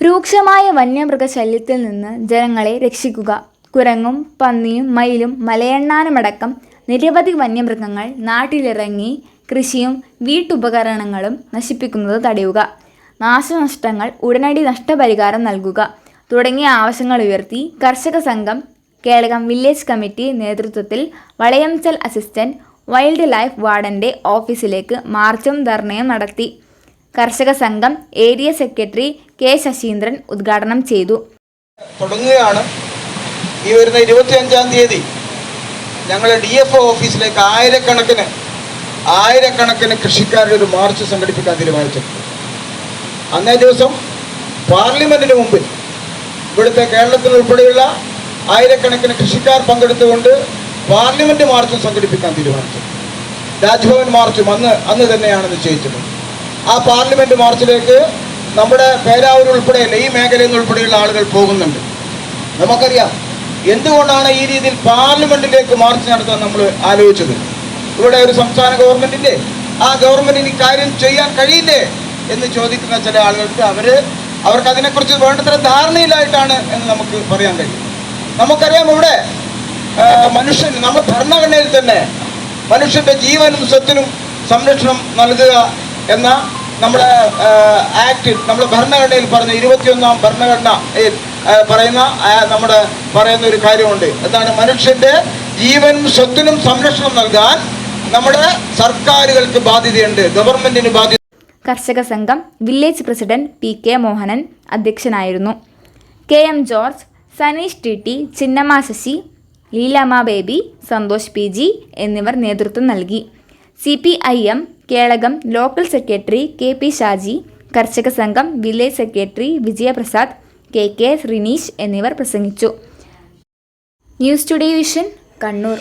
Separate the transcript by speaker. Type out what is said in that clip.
Speaker 1: രൂക്ഷമായ വന്യമൃഗശല്യത്തിൽ നിന്ന് ജനങ്ങളെ രക്ഷിക്കുക. കുരങ്ങും പന്നിയും മയിലും മലയെണ്ണാനുമടക്കം നിരവധി വന്യമൃഗങ്ങൾ നാട്ടിലിറങ്ങി കൃഷിയും വീട്ടുപകരണങ്ങളും നശിപ്പിക്കുന്നത് തടയുക. നാശനഷ്ടങ്ങൾ ഉടനടി നഷ്ടപരിഹാരം നൽകുക തുടങ്ങിയ ആവശ്യങ്ങൾ ഉയർത്തി കർഷക സംഘം കേളകം വില്ലേജ് കമ്മിറ്റി നേതൃത്വത്തിൽ വളയംചൽ അസിസ്റ്റന്റ് വൈൽഡ് ലൈഫ് വാർഡന്റെ ഓഫീസിലേക്ക് മാർച്ചും ധർണയും നടത്തി. കർഷക സംഘം ഏരിയ സെക്രട്ടറി കെ ശശീന്ദ്രൻ ഉദ്ഘാടനം ചെയ്തു.
Speaker 2: തുടങ്ങുകയാണ് ഈ വരുന്ന ഇരുപത്തിയഞ്ചാം തീയതി. ഞങ്ങളുടെ ഡി എഫ് ഓഫീസിലേക്ക് ആയിരക്കണക്കിന് ആയിരക്കണക്കിന് കൃഷിക്കാരുടെ ഒരു മാർച്ച് സംഘടിപ്പിക്കാൻ തീരുമാനിച്ചിട്ടുണ്ട്. അന്നേ ദിവസം പാർലമെന്റിന് മുമ്പിൽ ഇവിടുത്തെ കേരളത്തിൽ ഉൾപ്പെടെയുള്ള ആയിരക്കണക്കിന് കൃഷിക്കാർ പങ്കെടുത്തുകൊണ്ട് പാർലമെന്റ് മാർച്ച് സംഘടിപ്പിക്കാൻ തീരുമാനിച്ചു. രാജ്ഭവൻ മാർച്ചും അന്ന് അന്ന് തന്നെയാണ് നിശ്ചയിച്ചിട്ടുള്ളത് ആ പാർലമെന്റ് മാർച്ചിലേക്ക് നമ്മുടെ പേരാവൂർ ഉൾപ്പെടെയുള്ള ഈ മേഖലയിൽ നിന്ന് ഉൾപ്പെടെയുള്ള ആളുകൾ പോകുന്നുണ്ട്. നമുക്കറിയാം എന്തുകൊണ്ടാണ് ഈ രീതിയിൽ പാർലമെന്റിലേക്ക് മാർച്ച് നടത്താൻ നമ്മൾ ആലോചിച്ചത്? ഇവിടെ ഒരു സംസ്ഥാന ഗവൺമെന്റിന്റെ ആ ഗവൺമെന്റിന് ഇക്കാര്യം കാര്യം ചെയ്യാൻ കഴിയില്ലേ എന്ന് ചോദിക്കുന്ന ചില ആളുകൾക്ക് അവർ അവർക്ക് അതിനെക്കുറിച്ച് വേണ്ടത്ര ധാരണയില്ലായിട്ടാണ് എന്ന് നമുക്ക് പറയാൻ കഴിയും. നമുക്കറിയാം ഇവിടെ മനുഷ്യൻ നമ്മുടെ ഭരണഘടനയിൽ തന്നെ മനുഷ്യന്റെ ജീവനും സ്വത്തിനും സംരക്ഷണം നൽകുക എന്ന നമ്മുടെ ആക്ട് നമ്മുടെ ഭരണഘടനയിൽ പറഞ്ഞ ഇരുപത്തിയൊന്നാം ഭരണഘടനയിൽ പറയുന്ന നമ്മുടെ പറയുന്ന ഒരു കാര്യമുണ്ട്. എന്താണ് മനുഷ്യന്റെ ജീവനും സ്വത്തിനും സംരക്ഷണം നൽകാൻ നമ്മുടെ സർക്കാരുകൾക്ക് ബാധ്യതയുണ്ട്. ഗവൺമെന്റിന് ബാധ്യത
Speaker 1: കർഷക സംഘം village president P K Mohanan അധ്യക്ഷനായിരുന്നു. K M George Saneesh T T Chinnamma Sasi Leelamma Baby Santhosh P G എന്നിവർ നേതൃത്വം നൽകി. C P I M Kelakam local secretary K P Shaji കർഷക സംഘം village secretary Vijayaprasad K K Sreeneesh എന്നിവർ പ്രസംഗിച്ചു. News today vision Kannur.